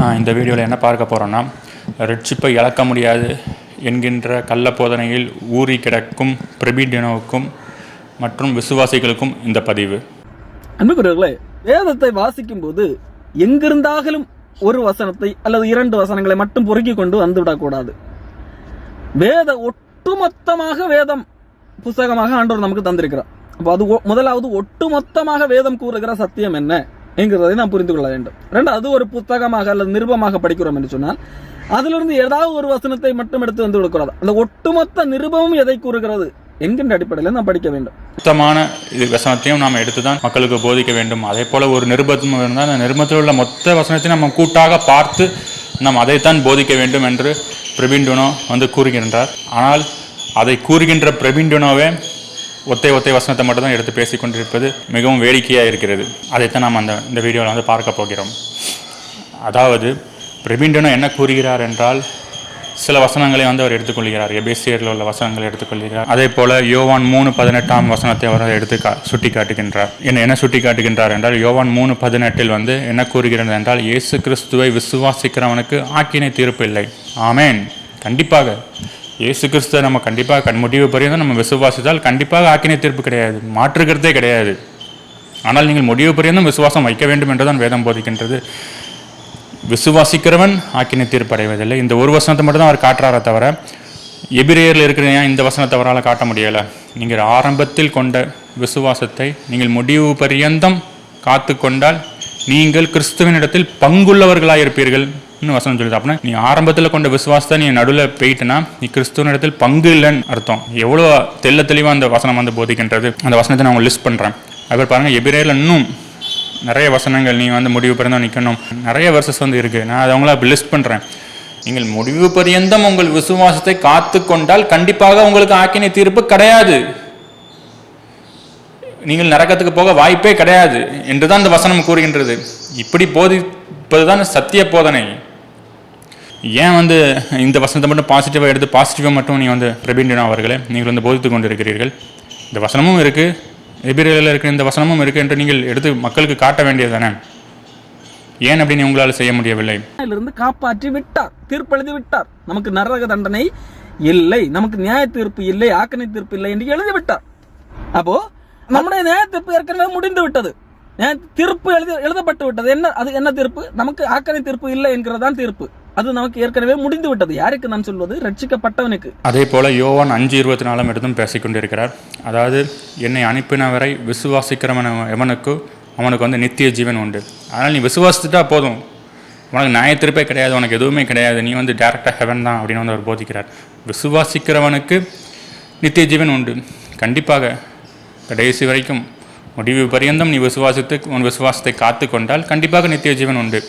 இந்த வீடியோவில் என்ன பார்க்க போகிறோன்னா ரிட்ஷிப்பை இழக்க முடியாது என்கின்ற கள்ள போதனையில் ஊறி கிடக்கும் பிரபீடினோவுக்கும் மற்றும் விசுவாசிகளுக்கும் இந்த பதிவு. அன்புக்குரியவர்களே வேதத்தை வாசிக்கும் போது எங்கிருந்தாகலும் ஒரு வசனத்தை அல்லது இரண்டு வசனங்களை மட்டும் பொறுக்கி கொண்டு வந்துவிடக்கூடாது. வேத ஒட்டுமொத்தமாக வேதம் புஸ்தகமாக ஆண்டவர் நமக்கு தந்திருக்கிறார். அப்போ அது ஒ- முதலாவது ஒட்டுமொத்தமாக வேதம் கூறுகிற சத்தியம் என்ன? என்கிறதை நாம் புரிந்து கொள்ள வேண்டும். ரெண்டு அது ஒரு புத்தகமாக அல்லது நிருபமாக படிக்கிறோம் என்று சொன்னால் அதிலிருந்து ஏதாவது ஒரு வசனத்தை மட்டும் எடுத்து வந்து கொடுக்கிறது. அந்த ஒட்டுமொத்த நிருபமும் எதை கூறுகிறது என்கின்ற அடிப்படையில் நாம் படிக்க வேண்டும். சுத்தமான இது வசனத்தையும் நாம் எடுத்து தான் மக்களுக்கு போதிக்க வேண்டும். அதே போல் ஒரு நிருபத்தும் இருந்தால் அந்த நிருபத்தில் உள்ள மொத்த வசனத்தையும் நம்ம கூட்டாக பார்த்து நாம் அதைத்தான் போதிக்க வேண்டும் என்று பிரபிண்டுனோ வந்து கூறுகின்றார். ஆனால் அதை கூறுகின்ற பிரபிண்டுனோவே ஒத்தை ஒத்தை வசனத்தை மட்டும் தான் எடுத்து பேசிக்கொண்டிருப்பது மிகவும் வேடிக்கையாக இருக்கிறது. அதைத்தான் நாம் அந்த இந்த வீடியோவில் வந்து பார்க்க போகிறோம். அதாவது பிரபீண்டனோ என்ன கூறுகிறார் என்றால் சில வசனங்களை வந்து அவர் எடுத்துக்கொள்கிறார். எபேசியரில் உள்ள வசனங்களை எடுத்துக்கொள்கிறார். அதே போல் யோவான் மூணு பதினெட்டாம் வசனத்தை அவர் எடுத்து கா சுட்டி காட்டுகின்றார் என்ன என்ன சுட்டி காட்டுகின்றார் என்றால் யோவான் மூணு பதினெட்டில் வந்து என்ன கூறுகிறது என்றால் இயேசு கிறிஸ்துவை விசுவாசிக்கிறவனுக்கு ஆக்கினை தீர்ப்பு இல்லை. ஆமேன். கண்டிப்பாக. இயேசு கிறிஸ்துவை நம்ம கண்டிப்பாக கண் முடிவு பரியந்தம் நம்ம விசுவாசித்தால் கண்டிப்பாக ஆக்கினை தீர்ப்பு கிடையாது. மாற்றுக்கிறதே கிடையாது. ஆனால் நீங்கள் முடிவு பரியந்தம் விசுவாசம் வைக்க வேண்டும் என்றுதான் வேதம் போதிக்கின்றது. விசுவாசிக்கிறவன் ஆக்கினை தீர்ப்படைவதில்லை இந்த ஒரு வசனத்தை மட்டும்தான் அவர் காட்டுறாரே தவிர எபிரேயரில் இருக்கிற இந்த வசனத்தை அவரால் காட்ட முடியலை? நீங்கள் ஆரம்பத்தில் கொண்ட விசுவாசத்தை நீங்கள் முடிவு பரியந்தம் காத்து கொண்டால் நீங்கள் கிறிஸ்துவனிடத்தில் பங்குள்ளவர்களாக இருப்பீர்கள் இன்னும் வசனம் சொல்லுது. அப்படின்னா நீ ஆரம்பத்தில் கொண்ட விசுவாசத்தை நீ நடுவில் போயிட்டுனா நீ கிறிஸ்துவனிடத்தில் பங்கு இல்லைன்னு அர்த்தம். எவ்வளோ தெள்ள தெளிவாக அந்த வசனம் வந்து போதிக்கின்றது? அந்த வசனத்தை நான் லிஸ்ட் பண்ணுறேன் அப்புறம் பாருங்கள் எபிரேல இன்னும் நிறைய வசனங்கள் நீ வந்து முடிவு பரியந்தம் நிற்கணும் நிறைய வருஷஸ் வந்து இருக்குது நான் அதை அவங்கள அப்படி லிஸ்ட் பண்ணுறேன் நீங்கள் முடிவு பரியந்தம் உங்கள் விசுவாசத்தை காத்து கொண்டால் கண்டிப்பாக உங்களுக்கு ஆக்கினை தீர்ப்பு கிடையாது. நீங்கள் நரகத்துக்கு போக வாய்ப்பே கிடையாது என்றுதான் இந்த வசனம் கூறுகின்றது. இப்படி போதிப்பதுதான் சத்திய போதனை. ஏன் வந்து இந்த வசனத்தை மட்டும் பாசிட்டிவாக எடுத்து பாசிட்டிவாக மட்டும் நீ வந்து பிரபீண்டனா அவர்களே நீங்கள் வந்து போதித்து கொண்டிருக்கிறீர்கள். இந்த வசனமும் இருக்குது எபிரியில் இருக்கிற இந்த வசனமும் இருக்குது என்று நீங்கள் எடுத்து மக்களுக்கு காட்ட வேண்டியது தானே ஏன் அப்படி உங்களால் செய்ய முடியவில்லை? இருந்து காப்பாற்றி விட்டார் தீர்ப்பெழுதி விட்டார். நமக்கு நரக தண்டனை இல்லை நமக்கு நியாய தீர்ப்பு இல்லை ஆக்கணை தீர்ப்பு இல்லை என்று எழுதி விட்டார். அப்போ நம்முடைய நியாய தீர்ப்பு ஏற்கனவே முடிந்து விட்டது. தீர்ப்பு எழுதி எழுதப்பட்டு விட்டது. என்ன அது என்ன தீர்ப்பு? நமக்கு ஆக்கணை தீர்ப்பு இல்லை என்கிறதான் தீர்ப்பு. அது நமக்கு ஏற்கனவே முடிந்து விட்டது யாருக்கு நான் சொல்வது? ரட்சிக்கப்பட்டவனுக்கு. அதே போல யோவான் அஞ்சு இருபத்தி நாலாம் இடத்தும் பேசிக்கொண்டிருக்கிறார். அதாவது என்னை அனுப்பினவரை விசுவாசிக்கிறவன் எவனுக்கு? அவனுக்கு வந்து நித்திய ஜீவன் உண்டு. அதனால் நீ விசுவாசித்துட்டா போதும். உனக்கு நியாயத்திருப்பே கிடையாது. உனக்கு எதுவுமே கிடையாது. நீ வந்து டேரெக்டாக ஹெவன் தான் அப்படின்னு வந்து அவர் போதிக்கிறார். விசுவாசிக்கிறவனுக்கு நித்திய ஜீவன் உண்டு. கண்டிப்பாக கடைசி வரைக்கும் முடிவு பரியந்தம் நீ விசுவாசித்து உன் விசுவாசத்தை காத்து கொண்டால் கண்டிப்பாக நித்திய ஜீவன் உண்டு.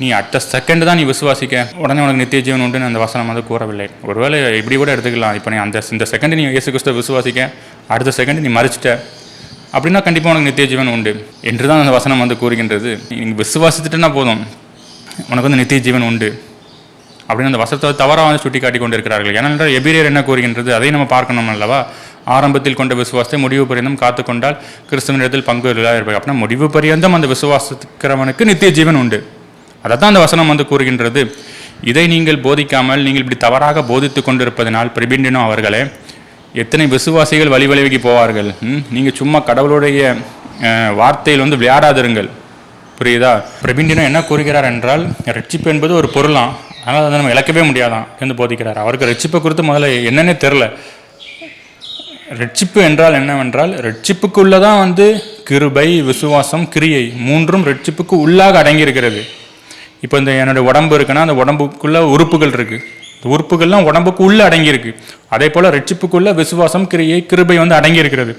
நீ அடுத்த செகண்ட் தான் நீ விசுவாசிக்க. உடனே உனக்கு நித்திய ஜீவன் உண்டுன்னு அந்த வசனம் வந்து கூறவில்லை. ஒருவேளை இப்படி கூட எடுத்துக்கலாம். இப்போ நீ அந்த இந்த செகண்ட் நீ இயேசு கிறிஸ்துவ விசுவாசிக்க. அடுத்த செகண்ட் நீ மறிச்சிட்ட. அப்படின்னா கண்டிப்பாக உனக்கு நித்திய ஜீவன் உண்டு என்று தான் அந்த வசனம் வந்து கூறுகின்றது. நீ விசுவாசித்துட்டுனா போதும். உனக்கு வந்து நித்திய ஜீவன் உண்டு அப்படின்னு அந்த வசத்தை தவறாக வந்து சுட்டி காட்டி கொண்டிருக்கிறார்கள் ஏனென்றால் எபிரியர் என்ன கூறுகின்றது? அதை நம்ம பார்க்கணும் அல்லவா? ஆரம்பத்தில் கொண்ட விசுவாசத்தை முடிவு பரியந்தம் காத்து கொண்டால் கிறிஸ்துவனிடத்தில் பங்கு இருப்பார் அப்படின்னா முடிவு பரியந்தம் அந்த விசுவாசிக்கிறவனுக்கு நித்திய ஜீவன் உண்டு. அதை தான் அந்த வசனம் வந்து கூறுகின்றது. இதை நீங்கள் போதிக்காமல் நீங்கள் இப்படி தவறாக போதித்து கொண்டிருப்பதனால் பிரபிண்டினோ அவர்களே எத்தனை விசுவாசிகள் வழி வழிவகி போவார்கள்? நீங்கள் சும்மா கடவுளுடைய வார்த்தையில் வந்து விளையாடாதிருங்கள். புரியுதா? பிரபிண்டினோ என்ன கூறுகிறார் என்றால் ரட்சிப்பு என்பது ஒரு பொருளாம். அதனால் அதை நம்ம இழக்கவே முடியாதான் என்று போதிக்கிறார். அவருக்கு ரட்சிப்பை குறித்து முதல்ல என்னன்னே தெரில. ரட்சிப்பு என்றால் என்னவென்றால் ரட்சிப்புக்குள்ளே தான் வந்து கிருபை விசுவாசம் கிரியை மூன்றும் ரட்சிப்புக்கு உள்ளாக அடங்கியிருக்கிறது. இப்போ இந்த என்னோட உடம்பு இருக்குன்னா அந்த உடம்புக்குள்ள உறுப்புகள் இருக்குது இந்த உறுப்புகள்லாம் உடம்புக்கு உள்ளே அடங்கியிருக்கு. அதே போல் ரட்சிப்புக்குள்ளே விசுவாசம் கிரியை கிருபை வந்து அடங்கியிருக்கிறது.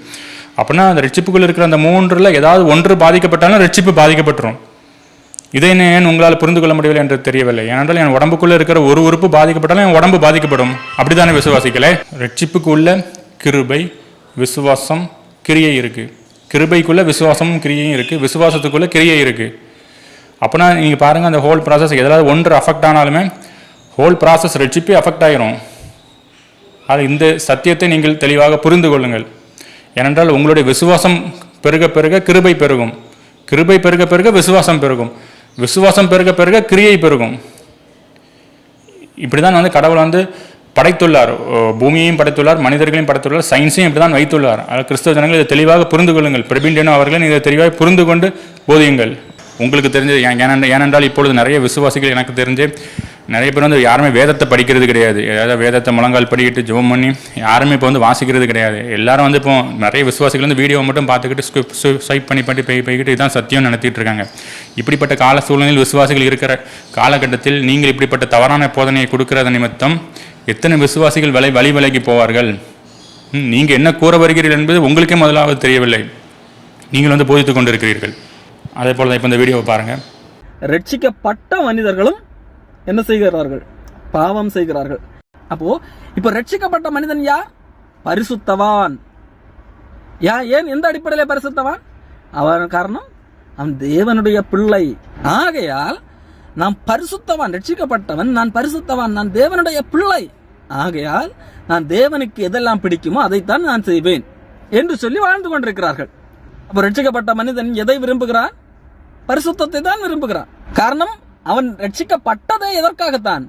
அப்படின்னா அந்த ரட்சிப்புக்குள்ளே இருக்கிற அந்த மூன்றில் ஏதாவது ஒன்று பாதிக்கப்பட்டாலும் ரட்சிப்பு பாதிக்கப்பட்டுரும். இதை ஏன் உங்களால் புரிந்து கொள்ள முடியவில்லை என்று தெரியவில்லை? ஏனென்றால் என் உடம்புக்குள்ளே இருக்கிற ஒரு உறுப்பு பாதிக்கப்பட்டாலும் என் உடம்பு பாதிக்கப்படும். அப்படித்தானே விசுவாசிக்கலே ரட்சிப்புக்கு உள்ள கிருபை விசுவாசம் கிரியை இருக்குது கிருபைக்குள்ளே விசுவாசமும் கிரியையும் இருக்குது விசுவாசத்துக்குள்ளே கிரியை இருக்குது அப்போனா நீங்கள் பாருங்கள் அந்த ஹோல் ப்ராசஸ் எதாவது ஒன்று அஃபெக்ட் ஆனாலுமே ஹோல் ப்ராசஸ் ரெட்சிப்பே அஃபெக்ட் ஆகிரும் அது இந்த சத்தியத்தை நீங்கள் தெளிவாக புரிந்து கொள்ளுங்கள். ஏனென்றால் உங்களுடைய விசுவாசம் பெருக பெருக கிருபை பெருகும். கிருபை பெருக பெருக விசுவாசம் பெருகும். விசுவாசம் பெருக பெருக கிரியை பெருகும். இப்படி தான் வந்து கடவுள் வந்து படைத்துள்ளார். ஓ, பூமியையும் படைத்துள்ளார் மனிதர்களையும் படைத்துள்ளார் சயின்ஸையும் இப்படி தான் வைத்துள்ளார். ஆனால் கிறிஸ்தவ ஜனங்கள் இதை தெளிவாக புரிந்து கொள்ளுங்கள். பிரபிண்டனோ அவர்களின் இதை தெளிவாக புரிந்து கொண்டு போதியுங்கள். உங்களுக்கு தெரிஞ்சது ஏனென்றால் ஏனென்றால் இப்பொழுது நிறைய விசுவாசிகள் எனக்கு தெரிஞ்சு நிறைய பேர் வந்து யாருமே வேதத்தை படிக்கிறது கிடையாது. ஏதாவது வேதத்தை முழங்கால் படிக்கிட்டு ஜெபம் பண்ணி யாருமே இப்போ வந்து வாசிக்கிறது கிடையாது. எல்லாரும் வந்து இப்போ நிறைய விசுவாசிகள் வந்து வீடியோ மட்டும் பார்த்துக்கிட்டு ஸ்கிப் ஸ்வைப் பண்ணி பண்ணி போய் போய்கிட்டு இதான் சத்தியம் நடத்திட்டு இருக்காங்க. இப்படிப்பட்ட கால சூழ்நிலையில் விசுவாசிகள் இருக்கிற காலகட்டத்தில் நீங்கள் இப்படிப்பட்ட தவறான போதனையை கொடுக்கறத நிமித்தம் எத்தனை விசுவாசிகள் விலை வழி விலகி போவார்கள்? நீங்கள் என்ன கூற வருகிறீர்கள் என்பது உங்களுக்கே முதலாவது தெரியவில்லை. நீங்கள் வந்து போதித்து கொண்டிருக்கிறீர்கள். அதே போல் தான் இப்போ இந்த வீடியோவை பாருங்கள் ரட்சிக்கப்பட்ட மனிதர்களும் என்ன செய்கிறார்கள்? பாவம் செய்கிறார்கள். அப்போ இப்ப ரட்சிக்கப்பட்ட மனிதன் யார்? பரிசுத்தவான். யா ஏன் எந்த அடிப்படையில பரிசுத்தவான்? அவன் காரணம் அவன் தேவனுடைய பிள்ளை. ஆகையால் நான் பரிசுத்தவான் ரட்சிக்கப்பட்டவன் நான் பரிசுத்தவான் நான் தேவனுடைய பிள்ளை. ஆகையால் நான் தேவனுக்கு எதெல்லாம் பிடிக்குமோ அதைத்தான் நான் செய்வேன். என்று சொல்லி வாழ்ந்து கொண்டிருக்கிறார்கள். அப்போ ரட்சிக்கப்பட்ட மனிதன் எதை விரும்புகிறான்? பரிசுத்தத்தை தான் விரும்புகிறான். காரணம் அவன் ரட்சிக்கப்பட்டதே எதற்காகத்தான்?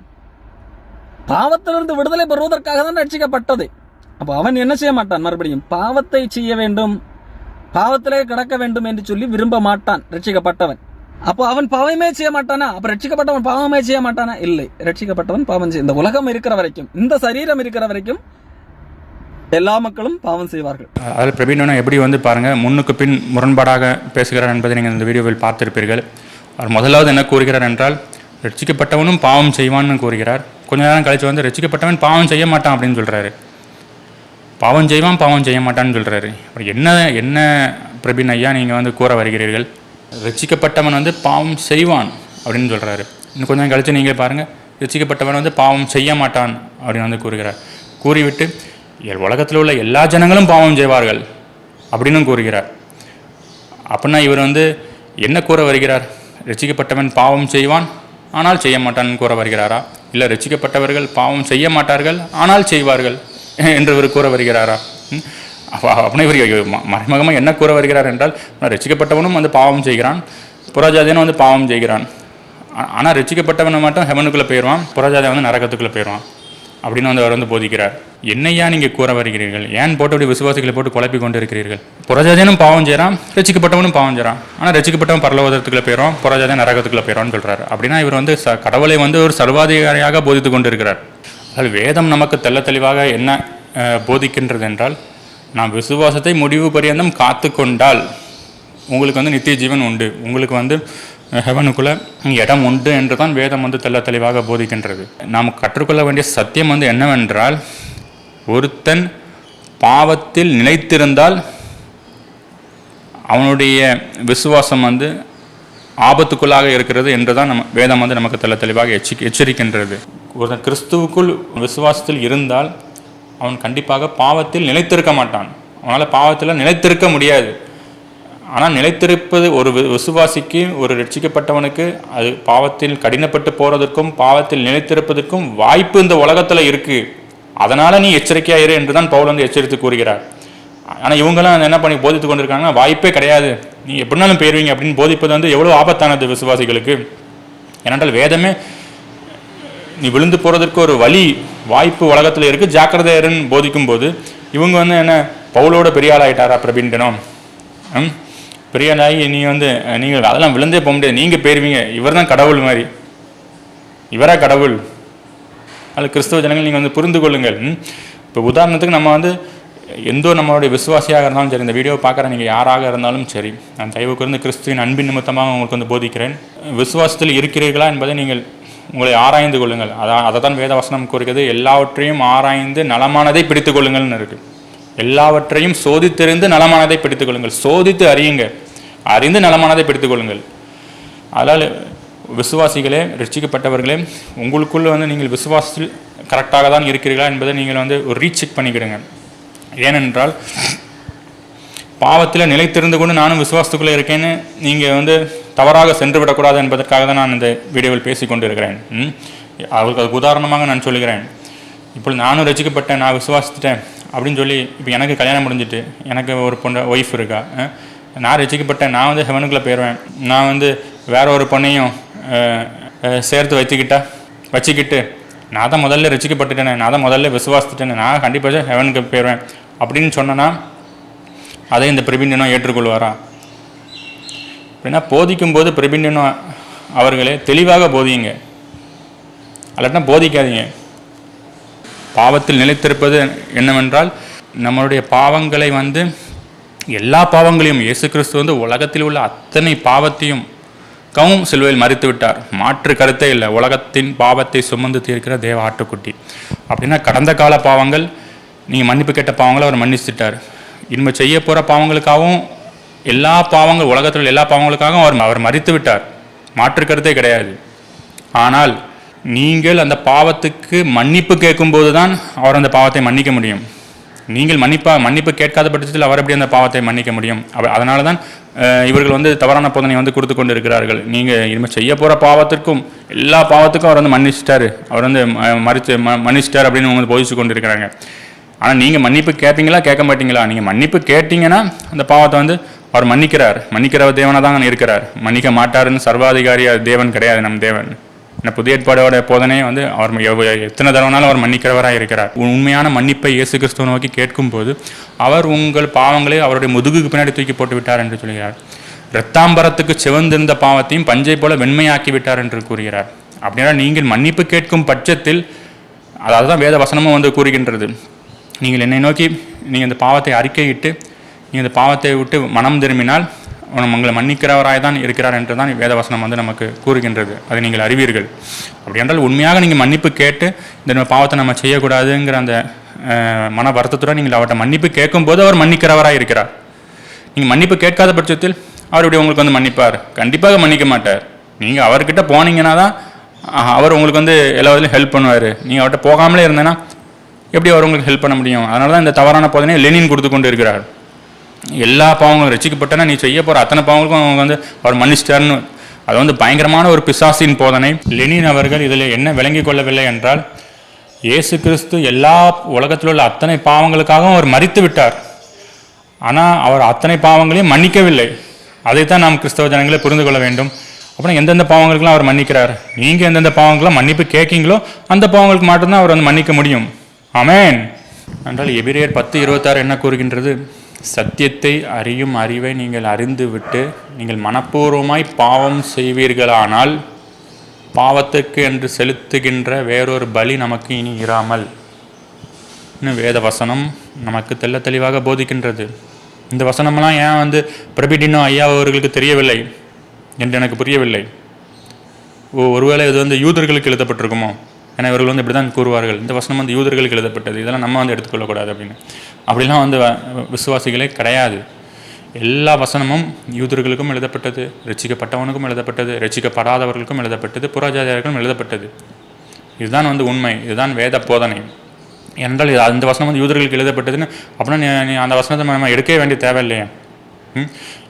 பாவத்திலிருந்து விடுதலை பெறுவதற்காக தான் ரட்சிக்கப்பட்டது. அப்போ அவன் என்ன செய்ய மாட்டான்? மறுபடியும் பாவத்தை செய்ய வேண்டும். பாவத்திலே கிடக்க வேண்டும் என்று சொல்லி விரும்ப மாட்டான் ரட்சிக்கப்பட்டவன். அப்போ அவன் பாவமே செய்ய மாட்டானா? அப்ப ரட்சிக்கப்பட்டவன் பாவமே செய்ய மாட்டானா? இல்லை. ரட்சிக்கப்பட்டவன் பாவம் செய்ய இந்த உலகம் இருக்கிற வரைக்கும் இந்த சரீரம் இருக்கிற வரைக்கும் எல்லா மக்களும் பாவம் செய்வார்கள். அதில் பிரபீனனா எப்படி வந்து பாருங்கள் முன்னுக்கு பின் முரண்பாடாக பேசுகிறார் என்பதை நீங்கள் இந்த வீடியோவில் பார்த்திருப்பீர்கள். அவர் முதலாவது என்ன கூறுகிறார் என்றால் ரட்சிக்கப்பட்டவனும் பாவம் செய்வான்னு கூறுகிறார். கொஞ்ச நேரம் கழித்து வந்து ரட்சிக்கப்பட்டவன் பாவம் செய்ய மாட்டான் அப்படின்னு சொல்கிறாரு பாவம் செய்வான் பாவம் செய்ய மாட்டான்னு சொல்கிறாரு அப்புறம் என்ன என்ன பிரபீன் ஐயா நீங்கள் வந்து கூற வருகிறீர்கள்? ரட்சிக்கப்பட்டவன் வந்து பாவம் செய்வான் அப்படின்னு சொல்கிறாரு இன்னும் கொஞ்சம் நேரம் நீங்கள் பாருங்கள் ரட்சிக்கப்பட்டவன் வந்து பாவம் செய்ய மாட்டான் அப்படின்னு வந்து கூறுகிறார். கூறிவிட்டு உலகத்தில் உள்ள எல்லா ஜனங்களும் பாவம் செய்வார்கள் அப்படின்னு கூறுகிறார். அப்படின்னா இவர் வந்து என்ன கூற வருகிறார்? ரசிக்கப்பட்டவன் பாவம் செய்வான் ஆனால் செய்ய மாட்டான் கூற வருகிறாரா? இல்லை ரசிக்கப்பட்டவர்கள் பாவம் செய்ய மாட்டார்கள் ஆனால் செய்வார்கள் என்று இவர் கூற வருகிறாரா? ம்? அப்படின்னா இவர் ம- மறைமுகமாக என்ன கூற வருகிறார் என்றால் ரசிக்கப்பட்டவனும் வந்து பாவம் செய்கிறான் புறாஜாதியனும் வந்து பாவம் செய்கிறான். ஆனால் ரசிக்கப்பட்டவனை மட்டும் ஹெவனுக்குள்ளே போயிடுவான் புறாஜாதியன் வந்து நரகத்துக்குள்ளே போயிடுவான் அப்படின்னு வந்து அவர் வந்து போதிக்கிறார். என்னையா நீங்கள் கூற வருகிறீர்கள்? ஏன் போட்டு அப்படி விசுவாசிகளை போட்டு குழப்பி கொண்டு இருக்கிறீர்கள் புறஜாதியனும் பாவம் செய்கிறான் ரசிக்கப்பட்டவனும் பாவம் செய்கிறான் ஆனால் ரசிக்கப்பட்டவன் பரலோகத்துக்குள்ள போயிடும் புறஜாதியன் நரகத்துக்குள்ளே போயிடும்னு சொல்கிறார் அப்படின்னா இவர் வந்து ச கடவுளை வந்து ஒரு சர்வாதிகாரியாக போதித்து கொண்டு இருக்கிறார் அது வேதம் நமக்கு தெல்ல தெளிவாக என்ன போதிக்கின்றது என்றால் நாம் விசுவாசத்தை முடிவு பரியந்தம் காத்து கொண்டால் உங்களுக்கு வந்து நித்திய ஜீவன் உண்டு. உங்களுக்கு வந்து ஹெவனுக்குள்ளே இடம் உண்டு என்று தான் வேதம் வந்து தெல்ல தெளிவாக போதிக்கின்றது. நாம் கற்றுக்கொள்ள வேண்டிய சத்தியம் வந்து என்னவென்றால் ஒருத்தன் பாவத்தில் நிலைத்திருந்தால் அவனுடைய விசுவாசம் வந்து ஆபத்துக்குள்ளாக இருக்கிறது என்று தான் நம்ம வேதம் வந்து நமக்கு தெல்ல தெளிவாக எச்சி எச்சரிக்கின்றது. ஒருத்தன் கிறிஸ்துவுக்குள் விசுவாசத்தில் இருந்தால் அவன் கண்டிப்பாக பாவத்தில் நிலைத்திருக்க மாட்டான். அவனால் பாவத்தில் நிலைத்திருக்க முடியாது. ஆனால் நிலைத்திருப்பது ஒரு விசுவாசிக்கு ஒரு ரட்சிக்கப்பட்டவனுக்கு அது பாவத்தில் கடினப்பட்டு போகிறதற்கும் பாவத்தில் நிலைத்திருப்பதற்கும் வாய்ப்பு இந்த உலகத்தில் இருக்குது அதனால் நீ எச்சரிக்கையாயிரு என்று தான் பவுல் வந்து எச்சரித்து கூறுகிறார். ஆனால் இவங்கெல்லாம் என்ன பண்ணி போதித்து கொண்டிருக்காங்கன்னா வாய்ப்பே கிடையாது. நீ எப்படினாலும் போயிருவீங்க அப்படின்னு போதிப்பது வந்து எவ்வளோ ஆபத்தானது விசுவாசிகளுக்கு. ஏனென்றால் வேதமே நீ விழுந்து போகிறதுக்கு ஒரு வழி வாய்ப்பு உலகத்தில் இருக்குது ஜாக்கிரதையருன்னு போதிக்கும்போது இவங்க வந்து என்ன பவுலோட பெரிய ஆள் ஆயிட்டாரா ம்? பிரியனாகி நீங்கள் நீ வந்து நீங்கள் அதெல்லாம் விழுந்தே போக முடியாது. நீங்கள் போயிருவீங்க இவர் தான் கடவுள் மாதிரி. இவரா கடவுள். அது கிறிஸ்தவ ஜனங்கள் நீங்கள் வந்து புரிந்து கொள்ளுங்கள். இப்போ உதாரணத்துக்கு நம்ம வந்து எந்த ஒரு நம்மளுடைய விசுவாசியாக இருந்தாலும் சரி இந்த வீடியோ பார்க்குற நீங்கள் யாராக இருந்தாலும் சரி நான் தயவுக்கு இருந்து கிறிஸ்துவின் அன்பின் நிமித்தமாக உங்களுக்கு வந்து போதிக்கிறேன். விசுவாசத்தில் இருக்கிறீர்களா என்பதை நீங்கள் உங்களை ஆராய்ந்து கொள்ளுங்கள். அதான் அதை தான் வேதவசனம் கூறுகிறது. எல்லாவற்றையும் ஆராய்ந்து நலமானதை பிடித்து கொள்ளுங்கள்னு இருக்குது எல்லாவற்றையும் சோதித்தறிந்து நலமானதை பிடித்துக் கொள்ளுங்கள் சோதித்து அறியுங்க அறிந்து நலமானதை பிடித்துக் கொள்ளுங்கள் அதனால் விசுவாசிகளே ரட்சிக்கப்பட்டவர்களே உங்களுக்குள்ளே வந்து நீங்கள் விசுவாசத்தில் கரெக்டாக தான் இருக்கிறீர்களா என்பதை நீங்கள் வந்து ஒரு ரீசெக் பண்ணிக்கிடுங்க. ஏனென்றால் பாவத்தில் நிலைத்திருந்து கொண்டு நானும் விசுவாசத்துக்குள்ளே இருக்கேன்னு நீங்கள் வந்து தவறாக சென்று விடக்கூடாது என்பதற்காக தான் நான் இந்த வீடியோவில் பேசி கொண்டு இருக்கிறேன் அவருக்கு அதுக்கு உதாரணமாக நான் சொல்லுகிறேன். இப்போ நானும் ரசிக்கப்பட்டேன் நான் விசுவாசித்துட்டேன். அப்படின்னு சொல்லி இப்போ எனக்கு கல்யாணம் முடிஞ்சிட்டு எனக்கு ஒரு பொண்ணு ஒய்ஃப் இருக்கா நான் ரசிக்கப்பட்டேன் நான் வந்து ஹெவனுக்குள்ளே போயிடுவேன் நான் வந்து வேற ஒரு பொண்ணையும் சேர்த்து வச்சுக்கிட்டா வச்சுக்கிட்டு நான் தான் முதல்ல ரசிக்கப்பட்டுட்டேனே நான் தான் முதல்ல விசுவாசிட்டேனே நான் கண்டிப்பாக ஹெவனுக்கு போயிடுவேன் அப்படின்னு சொன்னேன்னா அதை இந்த பிரபிண்டனும் ஏற்றுக்கொள்வாரா? அப்படின்னா போதிக்கும் போது பிரபிண்டனும் அவர்களே தெளிவாக போதியுங்க. அல்லாட்டினா போதிக்காதீங்க. பாவத்தில் நிலைத்திருப்பது என்னவென்றால் நம்மளுடைய பாவங்களை வந்து எல்லா பாவங்களையும் இயேசு கிறிஸ்து வந்து உலகத்தில் உள்ள அத்தனை பாவத்தையும் கவும் சிலுவையில் மறித்து விட்டார். மாற்று கருத்தே இல்லை. உலகத்தின் பாவத்தை சுமந்து தீர்க்கிற தேவ ஆட்டுக்குட்டி. அப்படின்னா கடந்த கால பாவங்கள் நீங்கள் மன்னிப்பு கேட்ட பாவங்களை அவர் மன்னிச்சுட்டார். இனிமேல் செய்ய போகிற பாவங்களுக்காகவும் எல்லா பாவங்கள் உலகத்தில் உள்ள எல்லா பாவங்களுக்காகவும் அவர் அவர் மறித்து விட்டார். மாற்று கருத்தே கிடையாது. ஆனால் நீங்கள் அந்த பாவத்துக்கு மன்னிப்பு கேட்கும்போது தான் அவர் அந்த பாவத்தை மன்னிக்க முடியும். நீங்கள் மன்னிப்பா மன்னிப்பு கேட்காத பட்சத்தில் அவர் எப்படி அந்த பாவத்தை மன்னிக்க முடியும்? அதனால தான் இவர்கள் வந்து தவறான போதனை வந்து கொடுத்து கொண்டு இருக்கிறார்கள் நீங்கள் இனிமேல் செய்ய போகிற பாவத்திற்கும் எல்லா பாவத்துக்கும் அவர் வந்து மன்னிச்சிட்டாரு. அவர் வந்து ம- மறித்து ம மன்னிச்சிட்டார் அப்படின்னு வந்து போதிச்சு கொண்டு இருக்கிறாங்க ஆனால் நீங்கள் மன்னிப்பு கேட்பீங்களா கேட்க மாட்டீங்களா? நீங்கள் மன்னிப்பு கேட்டிங்கன்னா அந்த பாவத்தை வந்து அவர் மன்னிக்கிறார். மன்னிக்கிற தேவனாக தான் இருக்கிறார். மன்னிக்க மாட்டாருன்னு சர்வாதிகாரியா தேவன் கிடையாது நம் தேவன். இந்த புதிய ஏற்பாடோட போதனையை வந்து அவர் எத்தனை தடவைனாலும் அவர் மன்னிக்கிறவராக இருக்கிறார். உண்மையான மன்னிப்பை இயேசு கிறிஸ்துவ நோக்கி கேட்கும் போது அவர் உங்கள் பாவங்களை அவருடைய முதுகுக்கு பின்னாடி தூக்கி போட்டு விட்டார் என்று சொல்கிறார். இரத்தாம்பரத்துக்கு சிவந்திருந்த பாவத்தையும் பஞ்சை போல வெண்மையாக்கி விட்டார் என்று கூறுகிறார். அப்படின்னா நீங்கள் மன்னிப்பு கேட்கும் பட்சத்தில் அதாவது தான் வேத வசனமும் வந்து கூறுகின்றது. நீங்கள் என்னை நோக்கி நீங்கள் இந்த பாவத்தை அறிக்கையிட்டு நீங்கள் இந்த பாவத்தை விட்டு மனம் திரும்பினால் அவர் உங்களை மன்னிக்கிறவராய் தான் இருக்கிறார் என்று தான் வேதவசனம் வந்து நமக்கு கூறுகின்றது. அதை நீங்கள் அறிவீர்கள். அப்படி என்றால் உண்மையாக நீங்கள் மன்னிப்பு கேட்டு இந்த பாவத்தை நம்ம செய்யக்கூடாதுங்கிற அந்த மன வருத்தத்துடன் நீங்கள் அவர்கிட்ட மன்னிப்பு கேட்கும்போது அவர் மன்னிக்கிறவராக இருக்கிறார். நீங்கள் மன்னிப்பு கேட்காத பட்சத்தில் அவர் இப்படி உங்களுக்கு வந்து மன்னிப்பார். கண்டிப்பாக மன்னிக்க மாட்டார். நீங்கள் அவர்கிட்ட போனீங்கன்னா தான் அவர் உங்களுக்கு வந்து எல்லா விதத்திலும் ஹெல்ப் பண்ணுவார். நீங்கள் அவர்கிட்ட போகாமலே இருந்தேன்னா எப்படி அவர் உங்களுக்கு ஹெல்ப் பண்ண முடியும்? அதனால தான் இந்த தவறான போதனையை லெனின் கொடுத்து கொண்டு இருக்கிறார். எல்லா பாவங்களும் ரசிக்கப்பட்டனா. நீ செய்ய போகிற அத்தனை பாவங்களுக்கும் அவங்க வந்து அவர் மன்னிச்சிட்டார்னு அது வந்து பயங்கரமான ஒரு பிசாசின் போதனை. லெனின் அவர்கள் இதில் என்ன விளங்கிக் கொள்ளவில்லை என்றால் இயேசு கிறிஸ்து எல்லா உலகத்தில் உள்ள அத்தனை பாவங்களுக்காகவும் அவர் மறித்து விட்டார். ஆனால் அவர் அத்தனை பாவங்களையும் மன்னிக்கவில்லை. அதைத்தான் நாம் கிறிஸ்தவ ஜனங்களே புரிந்து கொள்ள வேண்டும். அப்புறம் எந்தெந்த பாவங்களுக்கெல்லாம் அவர் மன்னிக்கிறார்? நீங்கள் எந்தெந்த பாவங்களாம் மன்னிப்பு கேட்கீங்களோ அந்த பாவங்களுக்கு மட்டும்தான் அவர் வந்து மன்னிக்க முடியும். அமேன் என்றால் எபிரேயர் பத்து இருபத்தாறு என்ன கூறுகின்றது? சத்தியத்தை அறியும் அறிவை நீங்கள் அறிந்துவிட்டு நீங்கள் மனப்பூர்வமாய் பாவம் செய்வீர்களானால் பாவத்துக்கு என்று செலுத்துகின்ற வேறொரு பலி நமக்கு இனி இராமல். இன்னும் வேத வசனம் நமக்கு தெல்ல தெளிவாக போதிக்கின்றது. இந்த வசனமெல்லாம் ஏன் வந்து பிரபிடினோ ஐயா அவர்களுக்கு தெரியவில்லை என்று எனக்கு புரியவில்லை. ஓ ஒருவேளை இது வந்து யூதர்களுக்கு எழுதப்பட்டிருக்குமோ? ஏன்னா இவர்கள் வந்து இப்படி தான் கூறுவார்கள். இந்த வசனம் வந்து யூதர்களுக்கு எழுதப்பட்டது. இதெல்லாம் நம்ம வந்து எடுத்துக்கொள்ளக்கூடாது அப்படின்னு. அப்படிலாம் வந்து விசுவாசிகளே கிடையாது. எல்லா வசனமும் யூதர்களுக்கும் எழுதப்பட்டது ரசிக்கப்பட்டவனுக்கும் எழுதப்பட்டது ரட்சிக்கப்படாதவர்களுக்கும் எழுதப்பட்டது புறஜாதியாருக்கும் எழுதப்பட்டது. இதுதான் வந்து உண்மை. இதுதான் வேத போதனை. என்றால் இது அந்த வசனம் வந்து யூதர்களுக்கு எழுதப்பட்டதுன்னு அப்படின்னா நீ- அந்த வசனத்தை நம்ம எடுக்கவே வேண்டிய தேவையில்லையே.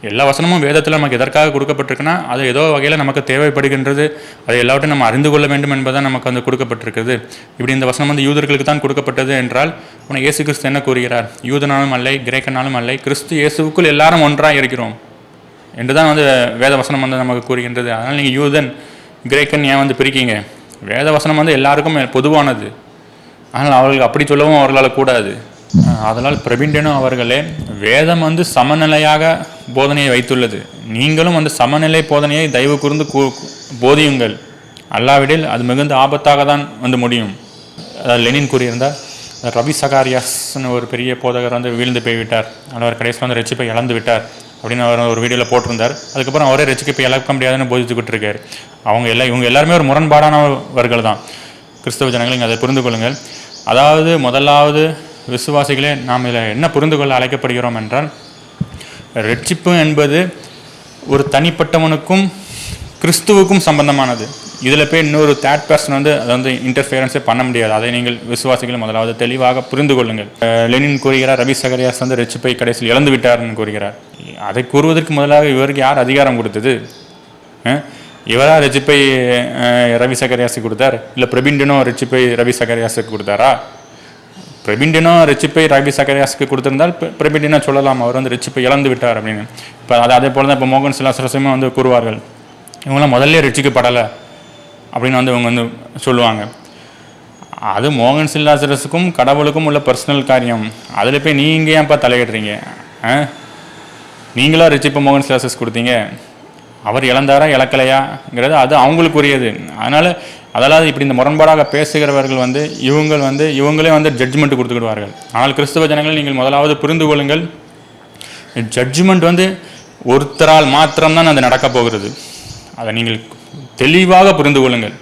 எல்லா வசனமும் வேதத்தில் நமக்கு எதற்காக கொடுக்கப்பட்டிருக்குன்னா அது ஏதோ வகையில் நமக்கு தேவைப்படுகின்றது. அதை எல்லாவற்றையும் நம்ம அறிந்து கொள்ள வேண்டும் என்பதுதான் நமக்கு வந்து கொடுக்கப்பட்டிருக்குது இப்படி இந்த வசனம் வந்து யூதர்களுக்கு தான் கொடுக்கப்பட்டது என்றால் உன்னை இயேசு கிறிஸ்து என்ன கூறுகிறார்? யூதனாலும் அல்லை கிரேக்கனாலும் அல்லை கிறிஸ்து இயேசுவுக்குள் எல்லாரும் ஒன்றாக இருக்கிறோம் என்று தான் வந்து வேத வசனம் வந்து நமக்கு கூறுகின்றது. அதனால் நீங்கள் யூதன் கிரேக்கன் ஏன் வந்து பிரிக்கீங்க? வேத வசனம் வந்து எல்லாருக்கும் பொதுவானது. ஆனால் அவர்களுக்கு அப்படி சொல்லவும் அவர்களால் கூடாது. அதனால் பிரபிண்டனும் அவர்களே வேதம் வந்து சமநிலையாக போதனையை வைத்துள்ளது. நீங்களும் அந்த சமநிலை போதனையை தயவு கூர்ந்து கூ- போதியுங்கள். அல்லாவிடில் அது மிகுந்த ஆபத்தாக தான் வந்து முடியும். அதாவது லெனின் கூறியிருந்தார் ரவி சகாரியாஸ்னு ஒரு பெரிய போதகர் வந்து வீழ்ந்து போய்விட்டார். அவர் கடைசியில் வந்து ரட்சிப்பை இழந்து விட்டார் அப்படின்னு அவர் ஒரு வீடியோவில் போட்டிருந்தார். அதுக்கப்புறம் அவரே ரட்சிப்பை இழக்க முடியாதுன்னு போதித்துக்கிட்டு இருக்காரு அவங்க எல்லாம் இவங்க எல்லாருமே ஒரு முரண்பாடானவர்கள் தான் கிறிஸ்தவ ஜனங்கள் நீங்கள் அதை புரிந்து கொள்ளுங்கள். அதாவது முதலாவது விசுவாசிகளே நாம் இதில் என்ன புரிந்து கொள்ள அழைக்கப்படுகிறோம் என்றால் ரட்சிப்பு என்பது ஒரு தனிப்பட்டவனுக்கும் கிறிஸ்துவுக்கும் சம்பந்தமானது. இதில் போய் இன்னொரு தேர்ட் பர்சன் வந்து அதை வந்து இன்டர்ஃபியரன்ஸே பண்ண முடியாது. அதை நீங்கள் விசுவாசிகள் முதலாவது தெளிவாக புரிந்து கொள்ளுங்கள். லெனின் கூறுகிறார் ரவி சகரியாஸ் வந்து ரட்சிப்பை கடைசியில் இழந்து விட்டார்னு கூறுகிறார். அதை கூறுவதற்கு முதலாக இவருக்கு யார் அதிகாரம் கொடுத்தது? இவரா ரட்சிப்பை ரவி சகரியாஸுக்கு கொடுத்தார்? இல்லை பிரபிண்டனோ ரட்சிப்பை ரவி சகரியாஸுக்கு கொடுத்தாரா? பிரபிண்டினா ரெச்சிப்பை ரவி சகரியாஸுக்கு கொடுத்திருந்தால் பிரபிண்டினா சொல்லலாம் அவர் வந்து ரெச்சிப்பை இழந்து விட்டார் அப்படின்னு. இப்போ அது அதே போல் தான் இப்போ மோகன் சிலாசரசமே வந்து கூறுவார்கள் இவங்களாம் முதல்ல ரட்சிக்கப்படலை அப்படின்னு வந்து இவங்க வந்து சொல்லுவாங்க. அது மோகன் சில்லாசரஸுக்கும் கடவுளுக்கும் உள்ள பர்சனல் காரியம். அதில் போய் நீங்கள் ஏன்ப்பா தலையிடுறீங்க ஆ? நீங்களா ரிச்சிப்பை மோகன் சிலாசஸ் கொடுத்தீங்க? அவர் இழந்தாரா இழக்கலையாங்கிறது அது அவங்களுக்குரியது. அதனால் அதெல்லாம் இப்படி இந்த முரண்பாடாக பேசுகிறவர்கள் வந்து இவங்க வந்து இவங்களே வந்து ஜட்ஜ்மெண்ட் கொடுத்துக்கிடுவார்கள். ஆனால் கிறிஸ்தவ ஜனங்கள் நீங்கள் முதலாவது புரிந்து கொள்ளுங்கள். ஜட்ஜ்மெண்ட் வந்து ஒருத்தரால் மாத்திரம்தான் அது நடக்கப் போகிறது. அதை நீங்கள் தெளிவாக புரிந்து கொள்ளுங்கள்.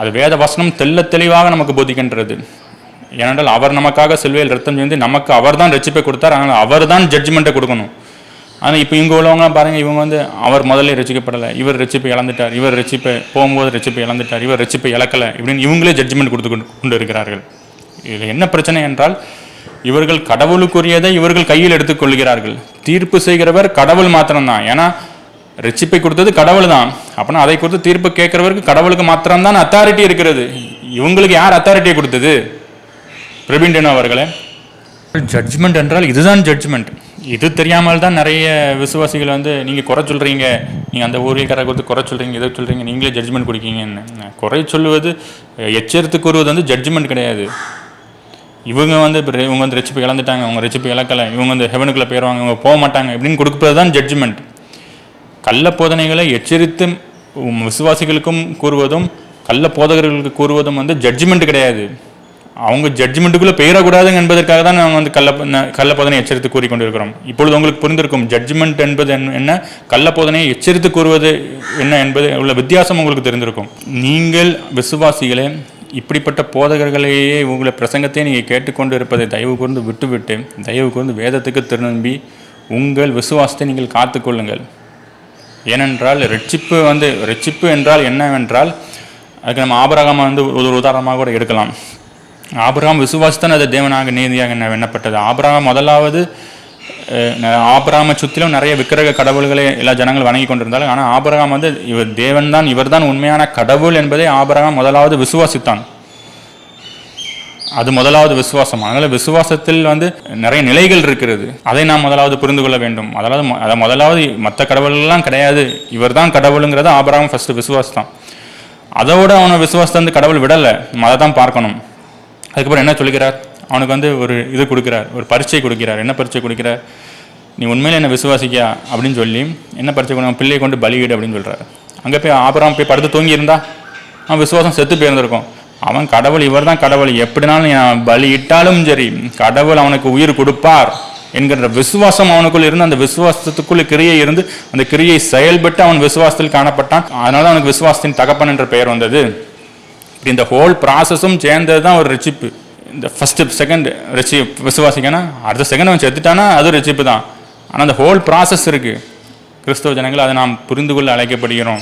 அது வேத வசனம் தெள்ள தெளிவாக நமக்கு போதிக்கின்றது. ஏனென்றால் அவர் நமக்காக சிலுவையில் ரத்தம் செஞ்சு நமக்கு அவர் தான் ரட்சிப்பை கொடுத்தார். ஆனால் அவர் தான் ஜட்ஜ்மெண்ட்டை கொடுக்கணும். ஆனால் இப்போ இங்கே உள்ளவங்களாம் பாருங்கள் இவங்க வந்து அவர் முதல்ல ரசிக்கப்படலை. இவர் ரசிப்பை இழந்துட்டார். இவர் ரசிப்பை போகும்போது ரசிப்பை இழந்துட்டார். இவர் ரசிப்பை இழக்கலை இப்படின்னு இவங்களே ஜட்ஜ்மெண்ட் கொடுத்து கொண்டு கொண்டு இருக்கிறார்கள். இதில் என்ன பிரச்சனை என்றால் இவர்கள் கடவுளுக்குரியதை இவர்கள் கையில் எடுத்துக்கொள்கிறார்கள் தீர்ப்பு செய்கிறவர் கடவுள் மாத்திரம்தான். ஏன்னா ரட்சிப்பை கொடுத்தது கடவுள் தான் அப்படின்னா அதை கொடுத்து தீர்ப்பு கேட்குறவருக்கு கடவுளுக்கு மாத்திரம்தான் அத்தாரிட்டி இருக்கிறது. இவங்களுக்கு யார் அத்தாரிட்டியை கொடுத்தது? பிரபீண்டனோ அவர்களே. ஜட்ஜ்மெண்ட் என்றால் இதுதான் ஜட்ஜ்மெண்ட் இது தெரியாமல் தான் நிறைய விசுவாசிகள் வந்து நீங்கள் குறை சொல்கிறீங்க நீங்கள் அந்த ஊழியக்காரை கொடுத்து குறை சொல்கிறீங்க இதை சொல்கிறீங்க நீங்களே ஜட்ஜ்மெண்ட் கொடுக்கீங்கன்னு. குறை சொல்லுவது எச்சரித்து கூறுவது வந்து ஜட்ஜ்மெண்ட் கிடையாது. இவங்க வந்து இப்போ இவங்க வந்து ரெச்சிப்பு இழந்துட்டாங்க அவங்க ரெச்சிப்பு இழக்கலை இவங்க வந்து ஹெவனுக்குள்ளே போயிடுவாங்க இவங்க போக மாட்டாங்க இப்படின்னு கொடுப்பது தான் ஜட்ஜ்மெண்ட் கள்ள போதனைகளை எச்சரித்து விசுவாசிகளுக்கும் கூறுவதும் கள்ள போதகர்களுக்கு கூறுவதும் வந்து ஜட்ஜ்மெண்ட் கிடையாது. அவங்க ஜட்ஜ்மெண்ட்டுக்குள்ளே பெயரக்கூடாதுங்க என்பதற்காக தான் நாங்கள் வந்து கள்ள கள்ளப்போதனை எச்சரித்து கூறிக்கொண்டிருக்கிறோம். இப்பொழுது உங்களுக்கு புரிந்திருக்கும் ஜட்ஜ்மெண்ட் என்பது என்ன- என்ன? எச்சரித்து கூறுவது என்ன என்பது உள்ள வித்தியாசம் உங்களுக்கு தெரிந்திருக்கும். நீங்கள் விசுவாசிகளே இப்படிப்பட்ட போதகர்களையே உங்களை பிரசங்கத்தை நீங்கள் கேட்டுக்கொண்டு இருப்பதை தயவு கூர்ந்து விட்டுவிட்டு தயவு கூர்ந்து வேதத்துக்கு திருநம்பி உங்கள் விசுவாசத்தை நீங்கள் காத்துக்கொள்ளுங்கள் ஏனென்றால் ரட்சிப்பு வந்து ரட்சிப்பு என்றால் என்னவென்றால் அதுக்கு நம்ம ஆபரகமாக வந்து ஒரு உதாரணமாக கூட எடுக்கலாம். ஆபிரகாம் விசுவாசித்தான் அது தேவனாக நீதியாக எண்ணப்பட்டது. ஆபிரகாம் முதலாவது அஹ், சுற்றிலும் நிறைய விக்கிரக கடவுள்களை எல்லா ஜனங்கள் வணங்கி கொண்டிருந்தாலும் ஆனால் ஆபிரகாம் வந்து இவர் தேவன் தான் இவர் தான் உண்மையான கடவுள் என்பதை ஆபிரகாம் முதலாவது விசுவாசித்தான். அது முதலாவது விசுவாசம். அதனால் விசுவாசத்தில் வந்து நிறைய நிலைகள் இருக்கிறது. அதை நாம் முதலாவது புரிந்து கொள்ள வேண்டும். அதாவது அதை முதலாவது மற்ற கடவுள்லாம் கிடையாது. இவர் தான் கடவுளுங்கிறத ஆபராகம் ஃபஸ்ட்டு விசுவாசம் அதோட அவனை விசுவாசத்தை வந்து கடவுள் விடலை. அதை தான் பார்க்கணும். அதுக்கப்புறம் என்ன சொல்லிக்கிறார் அவனுக்கு வந்து ஒரு இது கொடுக்குறார் ஒரு பரீட்சை கொடுக்கிறார். என்ன பரீட்சை கொடுக்கிறார்? நீ உண்மையில் என்ன விசுவாசிக்கியா? அப்படின்னு சொல்லி என்ன பரீட்சை கொண்டு பிள்ளையை கொண்டு பலியிடு அப்படின்னு சொல்கிறார் அங்கே போய் ஆபராம் போய் படுத்து தூங்கியிருந்தா அவன் விசுவாசம் செத்து போயிருந்திருக்கும். அவன் கடவுள் இவர் தான் கடவுள். எப்படினாலும் நான் பலி இட்டாலும் சரி கடவுள் அவனுக்கு உயிர் கொடுப்பார் என்கிற விசுவாசம் அவனுக்குள் இருந்து அந்த விசுவாசத்துக்குள்ள கிரியை இருந்து அந்த கிரியை செயல்பட்டு அவன் விசுவாசத்தில் காணப்பட்டான். அதனால அவனுக்கு விசுவாசத்தின் தகப்பன் என்ற பெயர் வந்தது. இப்படி இந்த ஹோல் ப்ராசஸும் சேர்ந்தது தான் ஒரு ரிச்சிப்பு இந்த ஃபஸ்ட்டு செகண்ட் ரெச்சி விசுவாசிக்கனா அடுத்த செகண்ட் அவன் செத்துட்டானா அது ரெச்சிப்பு தான். ஆனால் அந்த ஹோல் ப்ராசஸ் இருக்குது கிறிஸ்தவ ஜனங்கள் அதை நாம் புரிந்து கொள்ள அழைக்கப்படுகிறோம்.